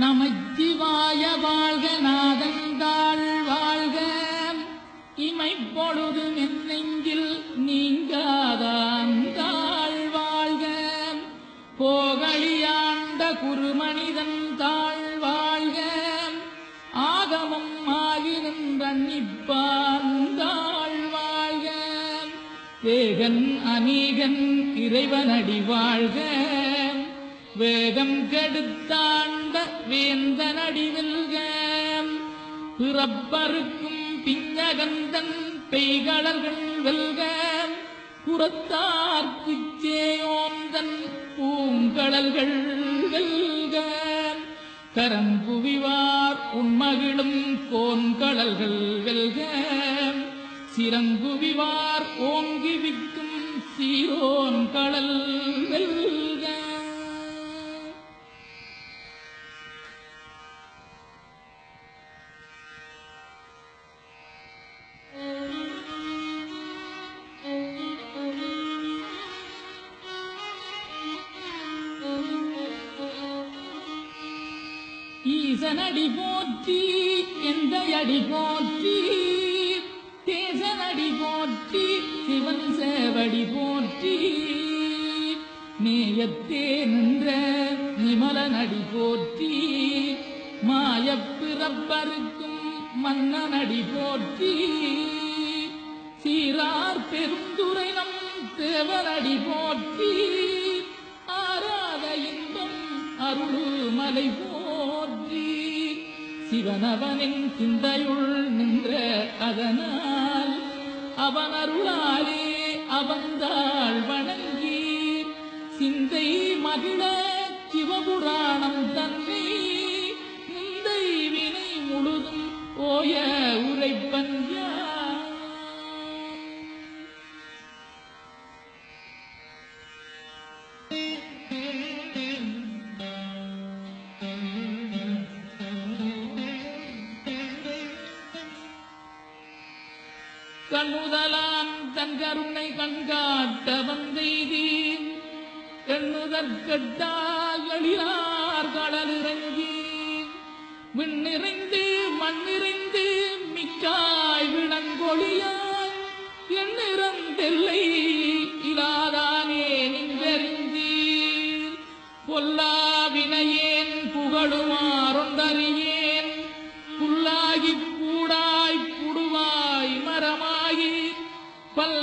நமச்சிவாய வாழ்க நாதந்தாள் வாழ்க. இமை பொழுது நெஞ்சில் நீங்காதாந்தாள் வாழ்க. போகழியாண்ட குருமனிதன் தாழ் வாழ்க. ஆகமம் ஆகி நின்ற நிப்பாந்தாள் வாழ்க. வேகன் அநீகன் இறைவனடி வாழ்க. வேகம் கெடுத்தான் வேந்த வேந்த வெல்க. பிறப்பருக்கும் பிஞ்சகந்தன் பெய்களர்கள் வெல்க. புறத்தார்க்குச் சேயோந்தன் பூங்கடல்கள் வெல்க. கரங்குவிவார் உண்மகிழும் கோன்கடல்கள் வெல்க. சிறங்குவிவார் ஓங்கி விக்கும் சீரோன் கடல் வெல்க. தேசனடி போற்றி எந்த அடி போற்றி தேசனடி போற்றி சிவன் சேவடி போற்றி. நேயத்தே நின்ற நிமலனடி போற்றி மாயப் பிறப்பருக்கும் மன்னனடி போற்றி. சீரார் பெருந்துரை நம் தேவனடி போற்றி ஆராத இன்பம் அருள் மலை போ சிவனவனின் சிந்தையுள் நின்ற அதனால் அவன் அருளாலே அவந்தாள் வணங்கி சிந்தை மகிழ கண்ணுதலாம் தன் கருணை கண்காட்ட வந்தெய்தீன் எண்ணுதற்கட்டாகளிலார் கடல் இறங்கி விண்ணிறைந்து மண்ணிறைந்து மிக்காய் விளங்கொழியாய் எண்ணிறந்தெல்லை இலாதானே நின்றறிந்தீர். பொல்லா வினையேன் புகழுமா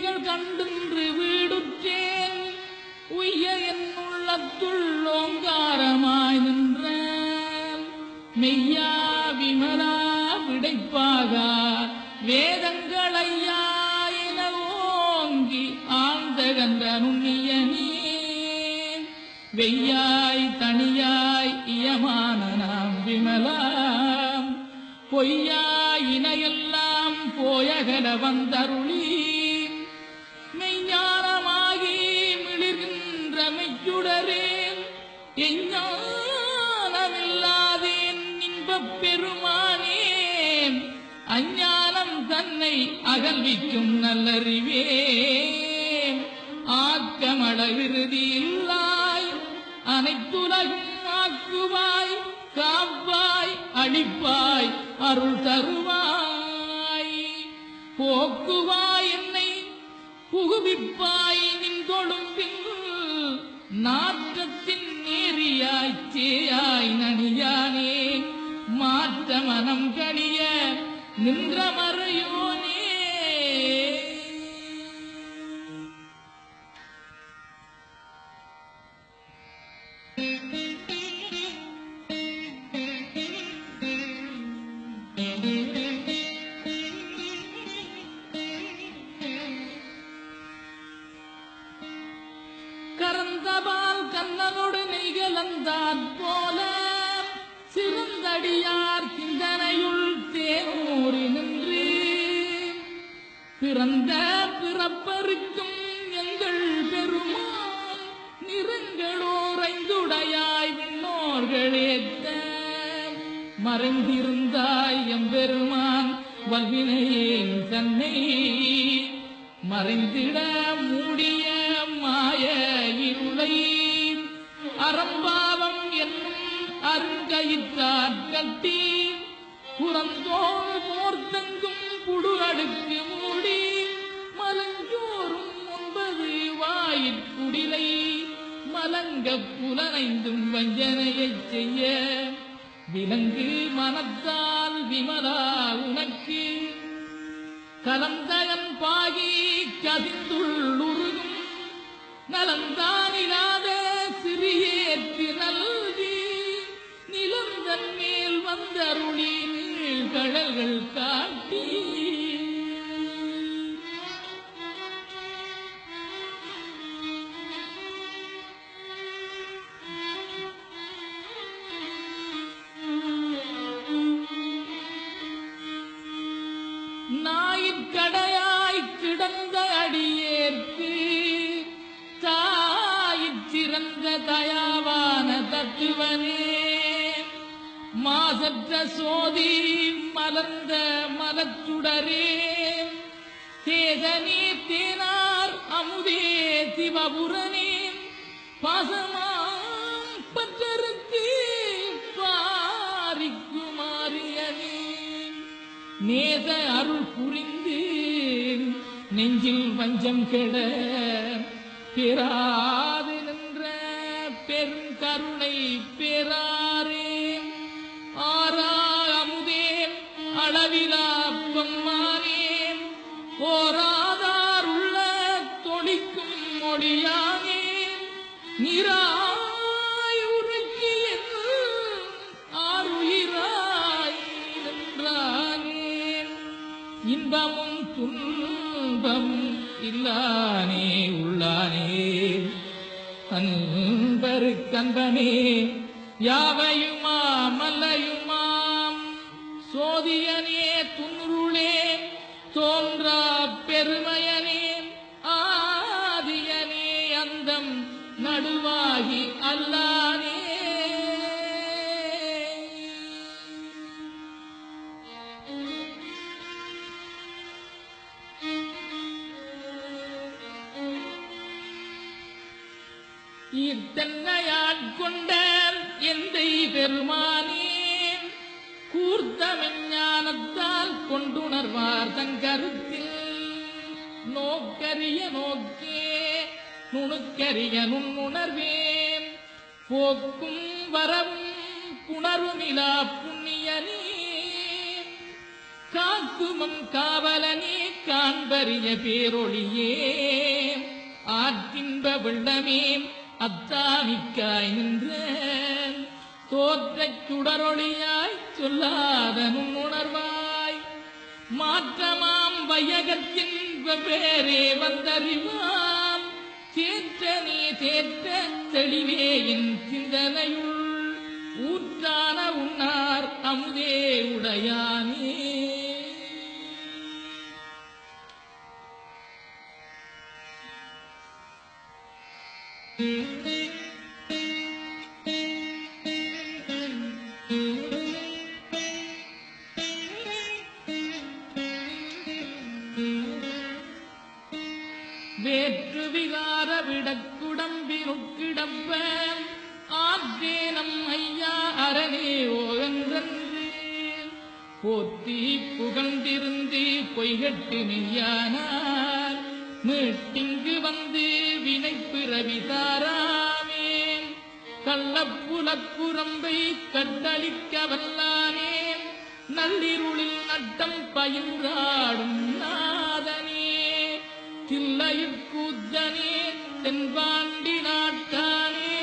பொன்னடிகள் கண்டின்று வீடுற்றேன். உய்ய என் உள்ளத்துள் ஓங்காரமாய் நின்ற மெய்யா விமலா விடைப்பாக வேதங்களையா என ஓங்கி ஆழ்ந்த கன்ற நீ. வெய்யாய் தனியாய் இயமான நாம் விமலாம். பொய்யாய் இணையெல்லாம் போயகல வந்தருளீ அறிவிக்கும் நல்லறிவே. ஆக்கமட விருதி இல்லாய் அனைத்துலகும் ஆக்குவாய் காப்பாய் அழிப்பாய் அருள் தருவாய். போக்குவாய் என்னை புகுவிப்பாய் நின் தொழும்பில் நாற்றத்தின் நேரியாய் சேயாய் நனியானே. மாற்ற மனம் கணிய நின்ற மறையோனே. மறைந்திருந்தாய் எம்பெருமான் வல்வினையின் தன்னை மறைந்திட மூடிய மாய இருளை. அறம்பாவம் என்னும் அருங்கயிற்றார் கட்டி. புறந்தோள் போர்த்தங்கும் புடு அடுக்கு மூடி. மலஞ்சோறும் ஒன்பது வாயிற்குடிலை மலங்க புலனைந்தும் வஞ்சனையைச் செய்ய. விலங்கு மனத்தால் விமலா உனக்கு. கலந்தகன் பாகி கதிந்துள்ளுருகும் நலந்தானிலாத சிறியேற்றி நல்கி. நிலந்தன் மேல் வந்தருளி கடல்கள் காண இவரே மாசற்ற சோதி மலர்ந்த மலச்சுடரே. தேதனே தேனார் அமுதே சிவபுரனே பாசமாம் பற்றருக்கு பாரிக்குமாரியனே நேச அருள் புரிந்து நெஞ்சில் வஞ்சம் கெட பெறாது தொழிக்கும் மொழியானே ஆறுயிராய் நின்றானே. இன்பமும் துன்பம் இல்லானே உள்ளானே. அன்பருக்கன்பனே யாவையுமாம் அல்லையுமாம் சோதியனே தோன்றா நடுவாகி அல்லானே ஈர்த்தன்னையாட்கொண்ட எந்தை பெருமானே கூர்த்தமெஞ்ஞானத்தால் கொண்டுணர்வார் தன் கருத்தில் நோக்கரிய நோக்கி நுணுக்கரிய நுண்ணுணர்வேன். போக்கும் வரவும் புணருமிலா புண்ணியனே. காக்குமம் காவலனே காண்பறிய பேரொழியே. ஆற்றின்ப வெள்ளமே அத்தாமிக்காய் நின்ற தோற்றச் சுடரொளியாய் சொல்லாத நுண்ணுணர்வாய். மாற்றமாம் வையகத்தின் வெவ்வேறே வந்தறிவாய். தேற்ற தெளிவே என் சிந்தனையுள் ஊற்றான உன்னார் அமுதே உடையானே வேற்று விகார விடக்குடம்பினுக்கிடப்ப ஆற்றேனம் ஐயா அரணே ஓகன்றன்று போத்தி புகழ்ந்திருந்து பொய்கட்டு மெய்யானார் மீட்டிங்கு வந்து வினை பிறவி தாராமேன் கள்ளப்புலக்குரம்பை கட்டளிக்க வல்லானேன் நள்ளிருளில் நட்டம் பயின்றாடும் நான். தில்லையுக்கூத்தனே தென்பாண்டி நாட்டானே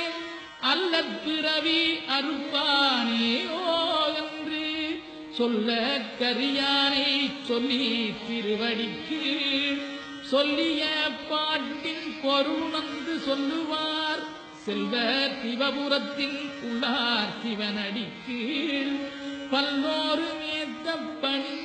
அல்ல பிறவி அறுப்பானே ஓ என்று சொல்ல கரியானை சொல்லி திருவடிக்கு சொல்லிய பாட்டின் பொருணந்து சொல்லுவார். செல்வர் சிவபுரத்தின் உள்ளார் சிவனடிக்கு. பல்லோரு மேத்த பணி